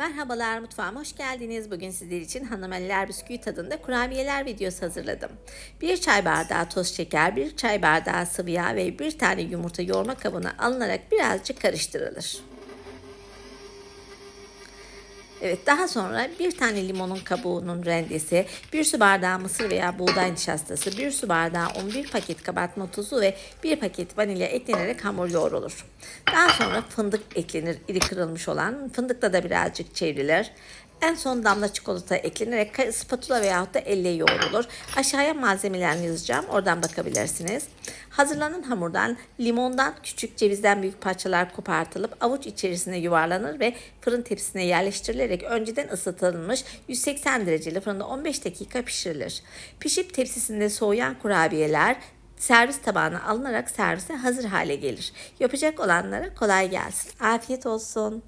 Merhabalar mutfağıma hoş geldiniz. Bugün sizler için hanımeliler bisküvi tadında kurabiyeler videosu hazırladım. Bir çay bardağı toz şeker, bir çay bardağı sıvı yağ ve bir tane yumurta yoğurma kabına alınarak birazcık karıştırılır. Evet daha sonra bir tane limonun kabuğunun rendesi, bir su bardağı mısır veya buğday nişastası, bir su bardağı un, bir paket kabartma tozu ve bir paket vanilya eklenerek hamur yoğrulur. Daha sonra fındık eklenir iri kırılmış olan. Fındıkla da birazcık çevrilir. En son damla çikolata eklenerek spatula veyahut da elle yoğrulur. Aşağıya malzemelerini yazacağım. Oradan bakabilirsiniz. Hazırlanan hamurdan limondan küçük cevizden büyük parçalar kopartılıp avuç içerisine yuvarlanır ve fırın tepsisine yerleştirilerek önceden ısıtılmış 180 dereceli fırında 15 dakika pişirilir. Pişip tepsisinde soğuyan kurabiyeler servis tabağına alınarak servise hazır hale gelir. Yapacak olanlara kolay gelsin. Afiyet olsun.